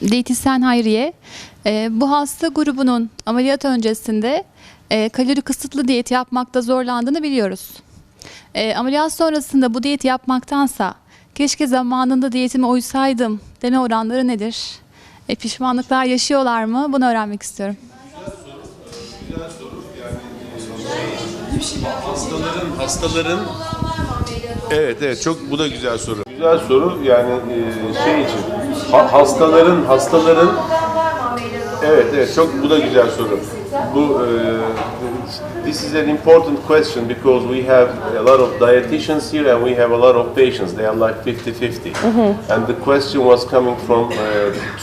Diyetisyen Hayriye, e, bu hasta grubunun ameliyat öncesinde e, kalori kısıtlı diyet yapmakta zorlandığını biliyoruz. E, ameliyat sonrasında bu diyeti yapmaktansa keşke zamanında diyetime uysaydım deme oranları nedir? E, pişmanlıklar yaşıyorlar mı? Bunu öğrenmek istiyorum. Hastaların, hastaların Evet evet çok bu da güzel soru. Güzel soru yani e, şey için ha- hastaların hastaların Evet evet çok bu da güzel soru. Bu e, this is an important question because we have a lot of dietitians here and we have a lot of patients. They are like 50-50. And the question was coming from uh,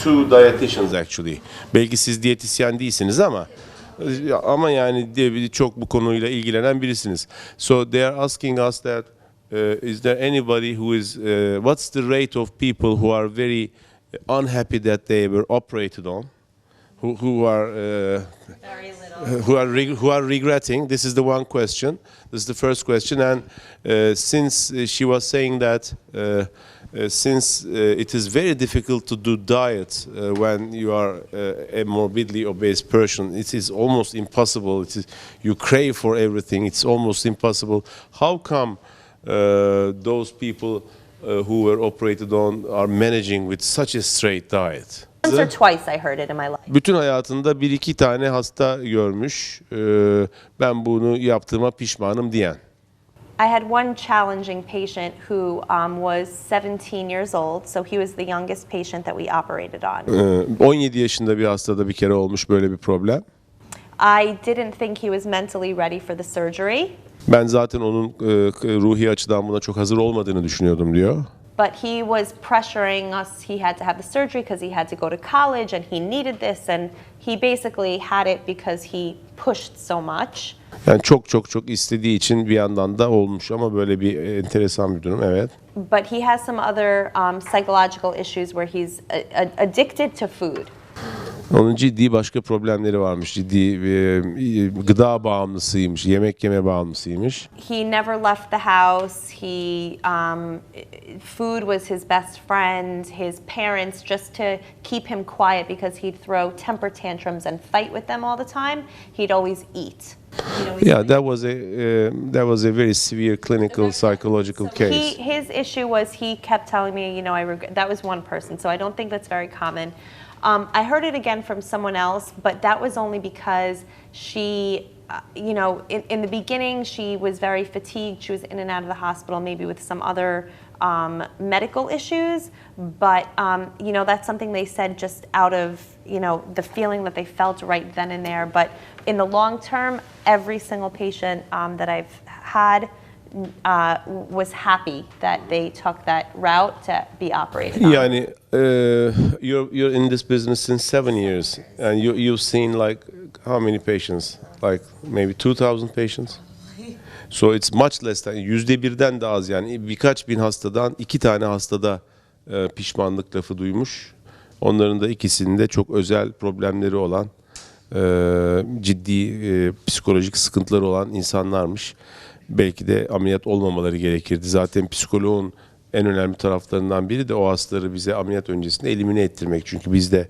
two dietitians actually. Belki siz diyetisyen değilsiniz ama ya ama yani diye çok bu konuyla ilgilenen birisiniz. So they are asking us that uh, is there anybody who is uh, what's the rate of people who are very unhappy that they were operated on? Who, who are uh, who are who are regretting? This is the one question. This is the first question, and uh, since uh, she was saying that uh, uh, since uh, it is very difficult to do diet uh, when you are uh, a morbidly obese person, it is almost impossible. It is, you crave for everything. It's almost impossible. How come uh, those people uh, who were operated on are managing with such a straight diet? Once or twice I heard it in my life. Bütün hayatında bir iki tane hasta görmüş. Ee, ben bunu yaptığıma pişmanım diyen. I had one challenging patient who um, was 17 years old, so he was the youngest patient that we operated on. Ee, 17 yaşında bir hastada bir kere olmuş böyle bir problem. I didn't think he was mentally ready for the surgery, Ben zaten onun e, ruhi açıdan buna çok hazır olmadığını düşünüyordum diyor. but he was pressuring us. He had to have the surgery because he had to go to college and he needed this, and he basically had it because he pushed so much. Yani çok çok çok istediği için bir yandan da olmuş ama böyle bir enteresan bir durum evet. But he has some other um, psychological issues where he's a- a- addicted to food. Onun ciddi başka problemleri varmış. Ciddi e, gıda bağımlısıymış, yemek yeme bağımlısıymış. he never left the house. He um, food was his best friend. His parents just to keep him quiet because he'd throw temper tantrums and fight with them all the time. He'd always eat. Yeah, that was a uh, that was a very severe clinical psychological He, case. his issue was he kept telling me, you know, I regret. That was one person, so I don't think that's very common. Um, I heard it again from someone else, but that was only because she, uh, you know, in, in the beginning she was very fatigued. She was in and out of the hospital, maybe with some other um, medical issues. But um, you know, that's something they said just out of you know the feeling that they felt right then and there. But in the long term, every single patient um, that I've had uh, was happy that they took that route to be operated on. Yani uh, you're you're in this business since seven years, and you you've seen like how many patients? Like maybe 2,000 patients. So it's much less than yüzde birden de az yani birkaç bin hastadan iki tane hastada e, pişmanlık lafı duymuş. Onların da ikisinde çok özel problemleri olan e, ciddi e, psikolojik sıkıntıları olan insanlarmış. Belki de ameliyat olmamaları gerekirdi. Zaten psikoloğun en önemli taraflarından biri de o hastaları bize ameliyat öncesinde elimine ettirmek. Çünkü biz de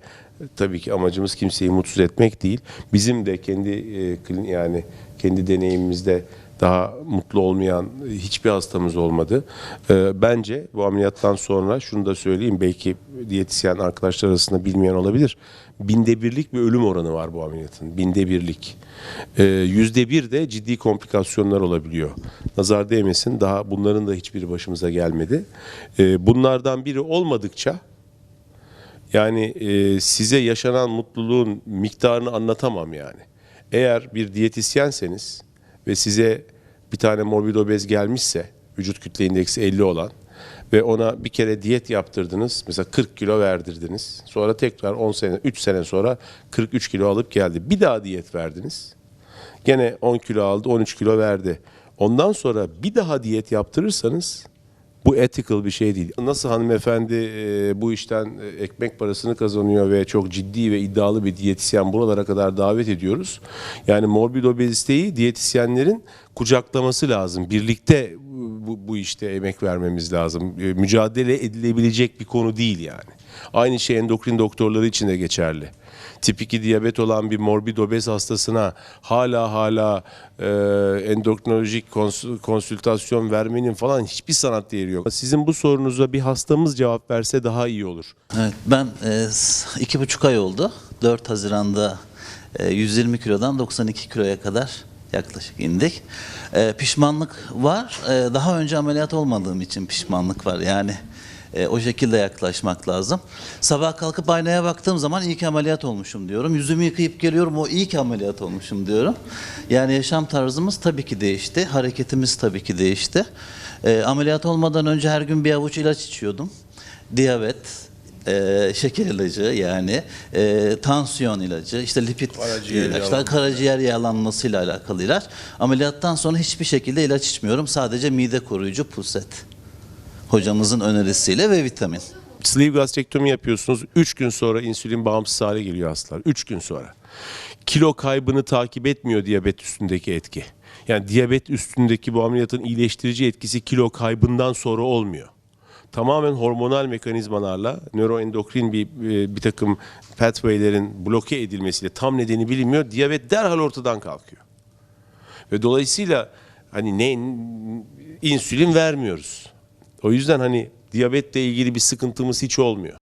tabii ki amacımız kimseyi mutsuz etmek değil. Bizim de kendi e, yani kendi deneyimimizde daha mutlu olmayan hiçbir hastamız olmadı. Ee, bence bu ameliyattan sonra şunu da söyleyeyim belki diyetisyen arkadaşlar arasında bilmeyen olabilir. Binde birlik bir ölüm oranı var bu ameliyatın. Binde birlik. Ee, yüzde bir de ciddi komplikasyonlar olabiliyor. Nazar değmesin daha bunların da hiçbiri başımıza gelmedi. Ee, bunlardan biri olmadıkça yani e, size yaşanan mutluluğun miktarını anlatamam yani. Eğer bir diyetisyenseniz ve size bir tane morbid obez gelmişse vücut kütle indeksi 50 olan ve ona bir kere diyet yaptırdınız. Mesela 40 kilo verdirdiniz. Sonra tekrar 10 sene, 3 sene sonra 43 kilo alıp geldi. Bir daha diyet verdiniz. Gene 10 kilo aldı, 13 kilo verdi. Ondan sonra bir daha diyet yaptırırsanız bu ethical bir şey değil. Nasıl hanımefendi e, bu işten e, ekmek parasını kazanıyor ve çok ciddi ve iddialı bir diyetisyen buralara kadar davet ediyoruz. Yani morbid obeziteyi diyetisyenlerin kucaklaması lazım. Birlikte bu, bu işte emek vermemiz lazım. E, Mücadele edilebilecek bir konu değil yani. Aynı şey endokrin doktorları için de geçerli. Tip 2 diyabet olan bir morbid obez hastasına hala hala e, endokrinolojik kons- konsültasyon vermenin falan hiçbir sanat değeri yok. Sizin bu sorunuza bir hastamız cevap verse daha iyi olur. Evet, ben e, iki buçuk ay oldu. 4 Haziran'da e, 120 kilodan 92 kiloya kadar yaklaşık indik. E, pişmanlık var. E, daha önce ameliyat olmadığım için pişmanlık var. Yani e, o şekilde yaklaşmak lazım. Sabah kalkıp aynaya baktığım zaman iyi ki ameliyat olmuşum diyorum. Yüzümü yıkayıp geliyorum o iyi ki ameliyat olmuşum diyorum. Yani yaşam tarzımız tabii ki değişti. Hareketimiz tabii ki değişti. E, ameliyat olmadan önce her gün bir avuç ilaç içiyordum. Diyabet, e, şeker ilacı yani e, tansiyon ilacı, işte lipid Karaciğer ilaçlar, yağlanması. karaciğer yağlanmasıyla alakalı ilaç. Ameliyattan sonra hiçbir şekilde ilaç içmiyorum. Sadece mide koruyucu pulset. Hocamızın önerisiyle ve vitamin. Sleeve gastrektomi yapıyorsunuz. 3 gün sonra insülin bağımsız hale geliyor hastalar. 3 gün sonra. Kilo kaybını takip etmiyor diyabet üstündeki etki. Yani diyabet üstündeki bu ameliyatın iyileştirici etkisi kilo kaybından sonra olmuyor. Tamamen hormonal mekanizmalarla nöroendokrin bir, e, bir takım pathway'lerin bloke edilmesiyle tam nedeni bilinmiyor. Diyabet derhal ortadan kalkıyor. Ve dolayısıyla hani ne insülin vermiyoruz. O yüzden hani diyabetle ilgili bir sıkıntımız hiç olmuyor.